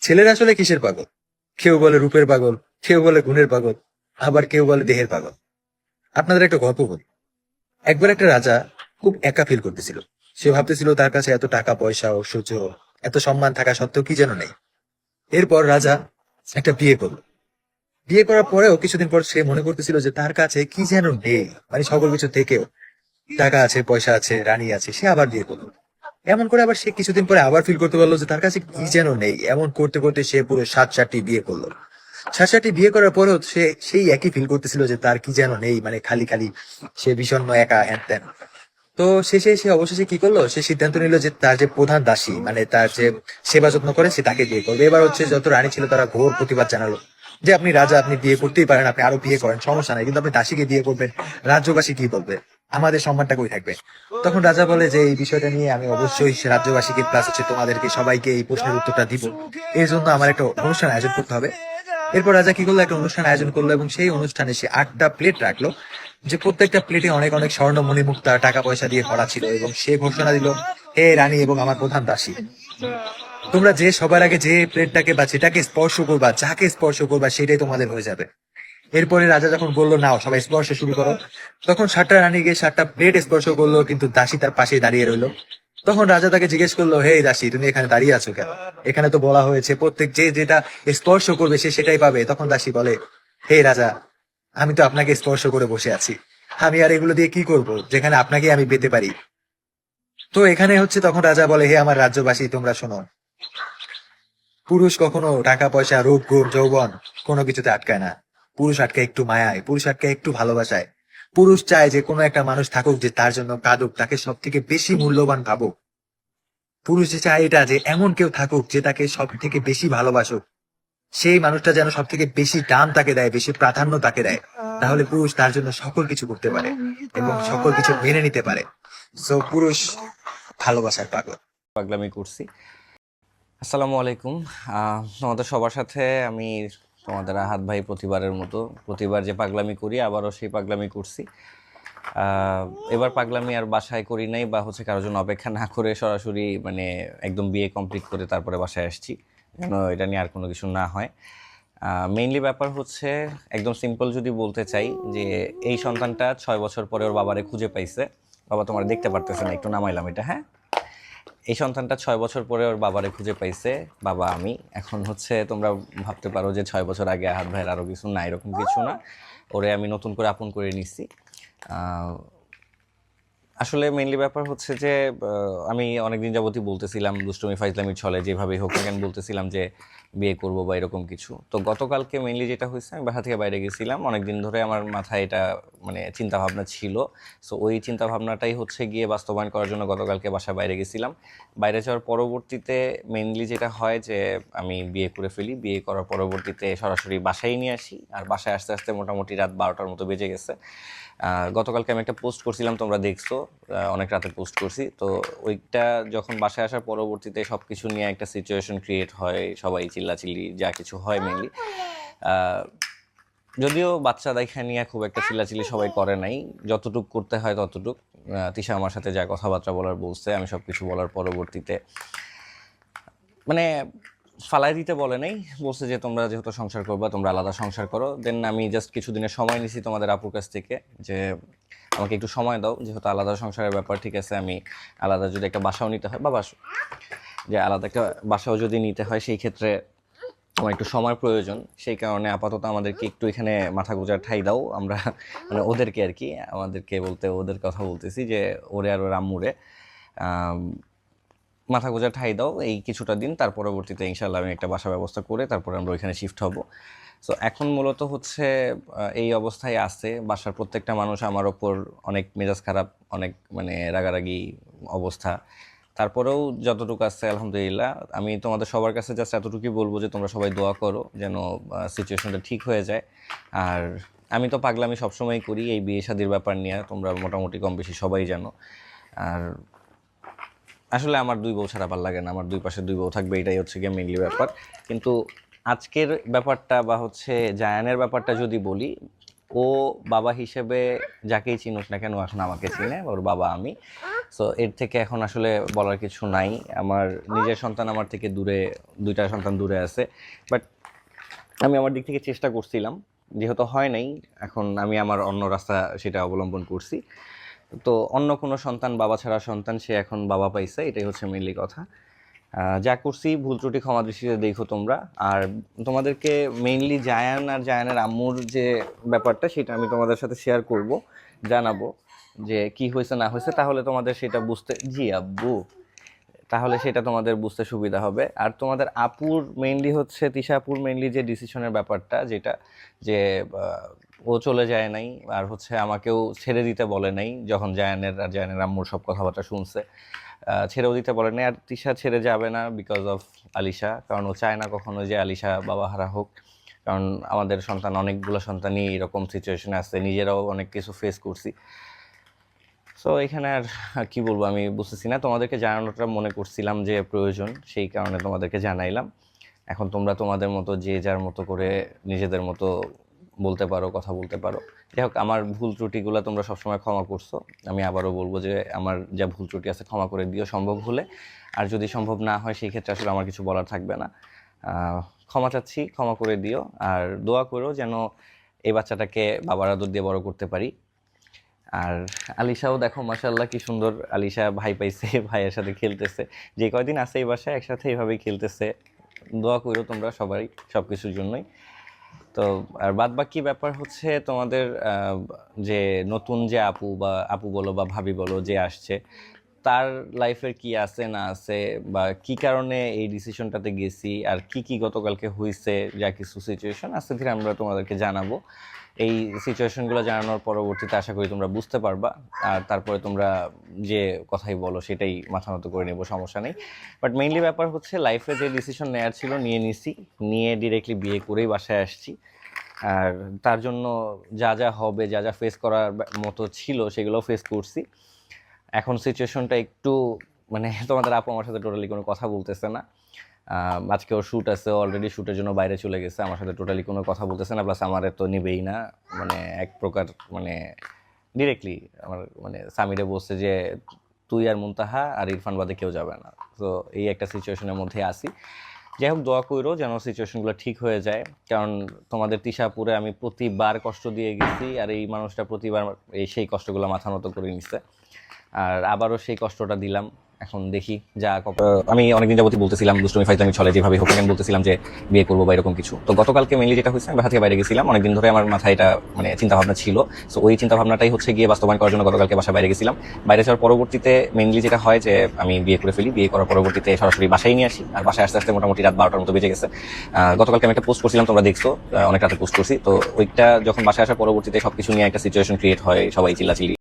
ছেলেরা আসলে কিসের পাগল? কেউ বলে রূপের পাগল, কেউ বলে গুণের পাগল, আবার কেউ বলে দেহের পাগল। আপনাদের একটা গল্প বলি। একবার একটা রাজা খুব একা ফিল করতেছিল। সে ভাবতেছিল তার কাছে এত টাকা, পয়সা ঐশ্বর্য এত সম্মান থাকা সত্ত্বেও কি যেন নেই। এরপর রাজা একটা বিয়ে করল। বিয়ে করার পরেও কিছুদিন পর সে মনে করতেছিল যে তার কাছে কি যেন নেই মানে সকল কিছু থেকেও। টাকা আছে, পয়সা আছে, রানী আছে, সে আবার বিয়ে করল। এমন করে আবার সে কিছুদিন পরে আবার ফিল করতে পারল যে তার কাছে কি যেন নেই। এমন করতে করতে সে পুরো সাত, সাতটি বিয়ে করল। সাত, সাতটি বিয়ে করার পরেও সে সেই একই ফিল করতেছিল যে তার কি যেন নেই মানে খালি খালি সে ভীষণ একা হ্যান ত্যান তো শেষে সে অবশেষে কি করল? সে সিদ্ধান্ত নিল যে তার যে প্রধান দাসী মানে তার যে সেবা যত্ন করে, সে তাকে বিয়ে করবে। এবার হচ্ছে যত রানী ছিল তারা ঘোর প্রতিবাদ জানালো যে, আপনি রাজা, আপনি বিয়ে করতেই পারেন, আপনি আরও বিয়ে করেন, সমস্যা নাই। কিন্তু আপনি দাসীকে বিয়ে করবেন, রাজ্যবাসী কি বলবে? আমাদের সম্মানটা কই থাকবে? তখন রাজা বলে যে, এই বিষয়টা নিয়ে আমি অবশ্যই রাজ্যবাসীকে প্লাস হচ্ছে তোমাদেরকে সবাইকে এই প্রশ্নের উত্তরটা দিব। এর জন্য আমার একটা অনুষ্ঠান আয়োজন করতে হবে। এরপর রাজা কি করল? একটা অনুষ্ঠান আয়োজন করল এবং সেই অনুষ্ঠানে সে আটটা প্লেট রাখল, যে প্রত্যেকটা প্লেটে অনেক অনেক স্বর্ণ মণিমুক্তা টাকা পয়সা দিয়ে ভরা ছিল এবং সে ঘোষণা দিল, হে রানী এবং আমার প্রধান দাসী, তোমরা যে সবার আগে যে প্লেটটাকে বা যেটাকে স্পর্শ করবা, যাকে স্পর্শ করবা সেটাই তোমাদের হয়ে যাবে। এরপরে রাজা যখন বলল, নাও, সবাই স্পর্শ শুরু করো। তখন সাতটা রানী গিয়ে সাতটা প্লেট স্পর্শ করল, কিন্তু দাসী তার পাশে দাঁড়িয়ে রইল। তখন রাজা তাকে জিজ্ঞেস করল, হে দাসী, তুমি এখানে দাঁড়িয়ে আছো কেন? এখানে তো বলা হয়েছে, প্রত্যেক যে যেটা স্পর্শ করবে সে সেটাই পাবে। তখন দাসী বলে, হে রাজা, আমি তো আপনাকে স্পর্শ করে বসে আছি। আমি আর এগুলো দিয়ে কি করব? যেখানে আপনাকে আমি পেতে পারি। তো এখানে হচ্ছে তখন রাজা বলে, হে আমার রাজ্যবাসী, তোমরা শোনো। পুরুষ কখনো টাকা, পয়সা, রূপ, গুণ, যৌবন কোনো কিছুতে আটকায় না। পুরুষ আটকায় একটু মায়ায় পুরুষ আটকে একটু ভালোবাসায়। পুরুষ চায় যে কোনো একটা মানুষ থাকুক যে তার জন্য কাঁদুক তাকে সব থেকে বেশি মূল্যবান ভাবুক। পুরুষ চায় এটা যে এমন কেউ থাকুক যে তাকে সব থেকে বেশি ভালোবাসুক। সেই মানুষটা যেন সব থেকে বেশি দাম তাকে দেয় বেশি প্রাধান্য তাকে দেয় তাহলে পুরুষ তার জন্য সকল কিছু করতে পারে এবং সকল কিছু মেনে নিতে পারে। সো পুরুষ ভালোবাসার পাগল। পাগলামি করছি। আসসালামু আলাইকুম। আহ, তোমাদের সবার সাথে আমি তোমাদের আহাত ভাই প্রতিবারের মতো। প্রতিবার যে পাগলামি করি, আবারও সেই পাগলামি করছি। এবার পাগলামি আর বাসায় করি নাই বা হচ্ছে কারোর জন্য অপেক্ষা না করে সরাসরি মানে একদম বিয়ে কমপ্লিট করে তারপরে বাসায় আসছি। যেন এটা নিয়ে আর কোনো কিছু না হয়। মেইনলি ব্যাপার হচ্ছে, একদম সিম্পল যদি বলতে চাই যে এই সন্তানটা ছয় বছর পরে ওর বাবারে খুঁজে পাইছে। বাবা তোমার দেখতে পারতেছে না, একটু নামাইলাম এটা হ্যাঁ? এই সন্তানটা ছয় বছর পরে ওর বাবারে খুঁজে পাইছে বাবা আমি। এখন হচ্ছে তোমরা ভাবতে পারো যে ছয় বছর আগে আহাত ভাইয়ের আরও কিছু না এরকম কিছু না। ওরে আমি নতুন করে আপন করে আহ, আসলে মেইনলি ব্যাপার হচ্ছে যে আমি অনেকদিন যাবতই বলতেছিলাম দুষ্টমি ফাইজলামির ছলে যেভাবে হোক না কেন বলতেছিলাম যে বিয়ে করব বা এরকম কিছু। তো গতকালকে মেইনলি যেটা হয়েছে আমি বাসা থেকে বাইরে গেছিলাম। অনেকদিন ধরে আমার মাথায় এটা মানে চিন্তা ভাবনা ছিল। সো ওই চিন্তা ভাবনাটাই হচ্ছে গিয়ে বাস্তবায়ন করার জন্য গতকালকে বাসা বাইরে গেছিলাম। বাইরে যাওয়ার পরবর্তীতে মেনলি যেটা হয় যে, আমি বিয়ে করে ফেলি। বিয়ে করার পরবর্তীতে সরাসরি বাসায় নিয়ে আসি। আর বাসায় আসতে আসতে মোটামুটি রাত বারোটার মতো বেজে গেছে। গতকালকে আমি একটা পোস্ট করছিলাম, তোমরা দেখছ। অনেক রাতে পোস্ট করছি। তো ওইটা যখন বাসায় আসার পরবর্তীতে সব কিছু নিয়ে একটা সিচুয়েশন ক্রিয়েট হয়। সবাই চিল্লাচিল্লি যা কিছু হয় মেনলি যদিও বাচ্চা দেখা নিয়ে খুব একটা চিলাচিলি সবাই করে নাই। যতটুক করতে হয় ততটুক। তিশা আমার সাথে যা কথাবার্তা বলার বলছে, আমি সব কিছু বলার পরবর্তীতে। মানে ফালাই দিতে বলে নাই, বলছে যে তোমরা যেহেতু সংসার করবা, তোমরা আলাদা সংসার করো। দেন আমি জাস্ট কিছুদিনের সময় নিছি তোমাদের আপুর কাছ থেকে যে আমাকে একটু সময় দাও, যেহেতু আলাদা সংসারের ব্যাপার, ঠিক আছে? আমি আলাদা যদি একটা বাসাও নিতে হয়, বা বাসা যে আলাদা একটা বাসাও যদি নিতে হয়, সেই ক্ষেত্রে আমার একটু সময় প্রয়োজন, সেই কারণে আপাতত আমাদেরকে একটু এখানে মাথা গোজার ঠাই দাও। আমরা মানে ওদেরকে আর কি, আমাদেরকে বলতে, ওদের কথা বলতেছি যে ওরে আর ওর আম্মুরে মাথা গোজা ঠাই দাও এই কিছুটা দিন, তার পরবর্তীতে ইনশাল্লাহ আমি একটা বাসা ব্যবস্থা করে তারপরে আমরা ওইখানে শিফট হব। সো এখন মূলত হচ্ছে এই অবস্থায় আছে, বাসার প্রত্যেকটা মানুষ আমার ওপর অনেক মেজাজ খারাপ, অনেক মানে রাগারাগি অবস্থা। তারপরেও যতটুকু আছে, আলহামদুলিল্লাহ। আমি তোমাদের সবার কাছে জাস্ট এতটুকুই বলব যে, তোমরা সবাই দোয়া করো যেন সিচুয়েশনটা ঠিক হয়ে যায়। আর আমি তো পাগলামি সবসময় করি এই বিয়ে শাদির ব্যাপার নিয়ে, তোমরা মোটামুটি কম বেশি সবাই জানো। আর আসলে আমার দুই বউ ছাড়া ভালো লাগে না, আমার দুই পাশে দুই বউ থাকবে, এটাই হচ্ছে গিয়ে মেইনলি ব্যাপার। কিন্তু আজকের ব্যাপারটা বা হচ্ছে জায়ানের ব্যাপারটা যদি বলি ও বাবা হিসেবে যাকেই চিনুক না কেন, এখন আমাকে চিনে, ওর বাবা আমি। সো এর থেকে এখন আসলে বলার কিছু নাই। আমার নিজের সন্তান আমার থেকে দূরে, দুইটা সন্তান দূরে আছে। বাট আমি আমার দিক থেকে চেষ্টা করছিলাম, যেহেতু হয় নাই, এখন আমি আমার অন্য রাস্তা সেটা অবলম্বন করছি। তো অন্য কোনো সন্তান, বাবা ছাড়া সন্তান সে এখন বাবা পাইছে, এটাই হচ্ছে মেনলি কথা। যা করছি, ভুল ত্রুটি ক্ষমা দৃষ্টিতে দেখো তোমরা। আর তোমাদেরকে মেইনলি জায়ান আর জায়ানের আম্মুর যে ব্যাপারটা, সেটা আমি তোমাদের সাথে শেয়ার করব, জানাব যে কি হয়েছে, না হয়েছে। তাহলে তোমাদের সেটা বুঝতে, জি আব্বু, তাহলে সেটা তোমাদের বুঝতে সুবিধা হবে। আর তোমাদের আপুর মেইনলি হচ্ছে, তিশা আপুর মেইনলি যে ডিসিশনের ব্যাপারটা, যেটা যে ও চলে যায় নাই, আর হচ্ছে আমাকেও ছেড়ে দিতে বলে নাই, যখন জায়ানের আর জায়ানের আম্মুর সব কথাবার্তা শুনছে ছেড়েও দিতে বলে নাই। আর তিশা ছেড়ে যাবে না বিকজ অফ আলিশা, কারণ ও চায় না কখনো যে আলিশা বাবা হারা হোক। কারণ আমাদের সন্তান, অনেকগুলো সন্তানই এরকম সিচুয়েশনে আছে, নিজেরাও অনেক কিছু ফেস করছি। সো এখানে আর কি বলব, আমি বুঝতেছি না। তোমাদেরকে জানানোটা মনে করছিলাম যে প্রয়োজন, সেই কারণে তোমাদেরকে জানাইলাম। এখন তোমরা তোমাদের মতো যে যার মতো করে নিজেদের মতো বলতে পারো, কথা বলতে পারো। যাই হোক, আমার ভুল ত্রুটিগুলো তোমরা সবসময় ক্ষমা করছ। আমি আবারও বলব যে আমার যা ভুল ত্রুটি আছে ক্ষমা করে দিও, সম্ভব হলে। আর যদি সম্ভব না হয় সেই ক্ষেত্রে আসলে আমার কিছু বলার থাকবে না। ক্ষমা চাচ্ছি, ক্ষমা করে দিও। আর দোয়া করো যেন এই বাচ্চাটাকে বাবার আদর দিয়ে বড় করতে পারি। আর আলিশাও দেখো মাশাল্লাহ কি সুন্দর আলিশা ভাই পাইছে, ভাইয়ের সাথে খেলতেছে। যে কয়দিন আছে এই বাসায়, একসাথে এইভাবেই খেলতেছে। দোয়া করো তোমরা সবাই সব কিছুর জন্যই। তো, আর বাদ বাকি ব্যাপার হচ্ছে তোমাদের যে নতুন যে আপু বা, আপু বলো বা ভাবি বলো যে আসছে তার লাইফের কি আছে না আছে বা কি কারণে এই ডিসিশনটাতে গেছি, আর কি কি গতকালকে হয়েছে যা কিছু সিচুয়েশন আস্তে ধীরে আমরা তোমাদেরকে জানাব। এই সিচুয়েশনগুলো জানানোর পরবর্তীতে আশা করি তোমরা বুঝতে পারবা, আর তারপরে তোমরা যে কথাই বলো সেটাই মাথা মতো করে নেব, সমস্যা নেই। বাট মেইনলি ব্যাপার হচ্ছে লাইফে যে ডিসিশন নেওয়ার ছিল, নিয়ে নিছি, নিয়ে ডিরেক্টলি বিয়ে করেই বাসায় আসছি। আর তার জন্য যা যা হবে, যা যা ফেস করার মতো ছিল সেগুলো ফেস করছি। এখন সিচুয়েশনটা একটু মানে তোমাদের আপু আমার সাথে টোটালি কোনো কথা বলতেছে না। আজকে ওর শ্যুট আছে অলরেডি শ্যুটের জন্য বাইরে চলে গেছে, আমার সাথে টোটালি কোনো কথা বলতেছে না প্লাস আমার তো নিবেই না। মানে এক প্রকার মানে ডিরেক্টলি আমার মানে সামিরে বলছে যে, তুই আর মুনতাহা আর ইরফান বাদে কেউ যাবে না। তো এই একটা সিচুয়েশনের মধ্যে আসি যাই হোক, দোয়া করো যেন সিচুয়েশনগুলো ঠিক হয়ে যায়। কারণ তোমাদের তিশাপুরে আমি প্রতিবার কষ্ট দিয়ে গেছি, আর এই মানুষটা প্রতিবার এই সেই কষ্টগুলো মাথা মতো করে নিচ্ছে আর আবারও সেই কষ্টটা দিলাম। এখন দেখি যা আমি অনেকদিন যাবতই বলতেছিলাম, দুষ্টমি, ফাইজলামি চলে যেভাবে হোক আমি বলতেছিলাম যে বিয়ে করব বা এরকম কিছু। তো গতকালকে মেনলি যেটা হয়েছে, আমি বাসা বাইরে গেছিলাম, অনেকদিন ধরে আমার মাথায় এটা মানে চিন্তা ভাবনা ছিল। সো ওই চিন্তা ভাবনাটাই হচ্ছে গিয়ে বাস্তবায়ন করার জন্য গতকালকে বাসা বাইরে গেছিলাম। বাইরে যাওয়ার পরবর্তীতে মেনলি যেটা হয় যে, আমি বিয়ে করে ফেলি, বিয়ে করার পরবর্তীতে সরাসরি বাসায় নিয়ে আসি। আর বাসায় আসতে আসতে মোটামুটি রাত বারোটার মতো বেজে গেছে। গতকালকে আমি একটা পোস্ট করছিলাম, তোমরা দেখছ অনেক রাতে পোস্ট করছি। তো ওইটা যখন বাসায় আসার পরবর্তীতে সবকিছু নিয়ে একটা সিচুয়েশন ক্রিয়েট হয়, সবাই চিল্লাচিল্লি